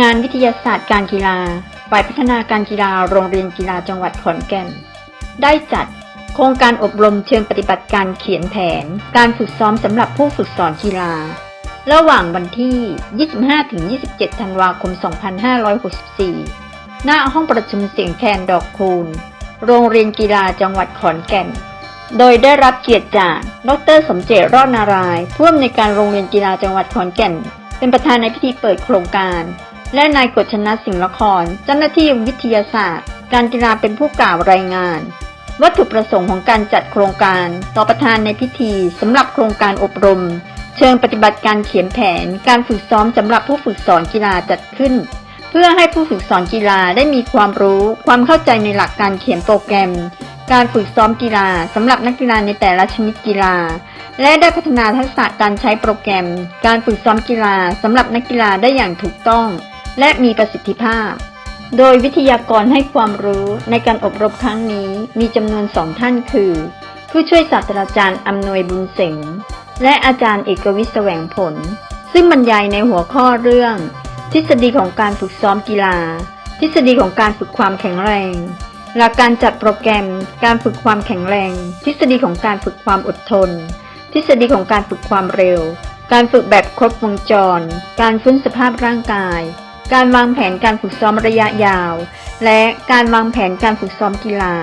งานวิทยาศาสตร์การกีฬา ฝ่ายพัฒนาการกีฬาโรงเรียนกีฬาจังหวัดขอนแก่น ได้จัด โครงการอบรมเชิงปฏิบัติการเขียนแผน การฝึกซ้อมสำหรับผู้ฝึกสอนกีฬา ระหว่างวันที่ 25-27 ธันวาคม 2564หน้าห้องประชุมเสียงแคนดอกคูณ โรงเรียนกีฬาจังหวัดขอนแก่น โดยได้รับเกียรติจาก ดร สมเจตรอดนารายผู้อำนวยการโรงเรียนกีฬาจังหวัดขอนแก่น เป็นประธานในพิธีเปิดโครงการ และนายกฤษณะสิงห์ละคร เจ้าหน้าที่วิทยาศาสตร์ การกีฬาเป็นผู้กล่าวรายงาน วัตถุประสงค์ของการจัดโครงการต่อประธานในพิธีสำหรับโครงการอบรม เชิงปฏิบัติการเขียนแผน การฝึกซ้อมสำหรับผู้ฝึกสอนกีฬาจัดขึ้น เพื่อให้ผู้ฝึกสอนกีฬาได้มีความรู้ ความเข้าใจในหลักการเขียนโปรแกรม การฝึกซ้อมกีฬาสำหรับนักกีฬาในแต่ละชนิดกีฬาและได้พัฒนาทักษะการใช้โปรแกรม การฝึกซ้อมกีฬาสำหรับนักกีฬาได้อย่างถูกต้อง และมีประสิทธิภาพ โดยวิทยากรให้ความรู้ในการอบรมครั้งนี้มีจำนวนสองท่านคือ ผู้ช่วยศาสตราจารย์อำนวยบุญเสงและอาจารย์เอกวิทย์แสวงผล ซึ่งบรรยายในหัวข้อเรื่อง ทฤษฎีของการฝึกซ้อมกีฬา ทฤษฎีของการฝึกความแข็งแรง หลักการจัดโปรแกรม การฝึกความแข็งแรง ทฤษฎีของการฝึกความอดทน ทฤษฎีของการฝึกความเร็ว การฝึกแบบครบวงจร การฟื้นสภาพร่างกาย การวางแผนการฝึกซ้อมระยะยาว และการวางแผนการฝึกซ้อมกีฬา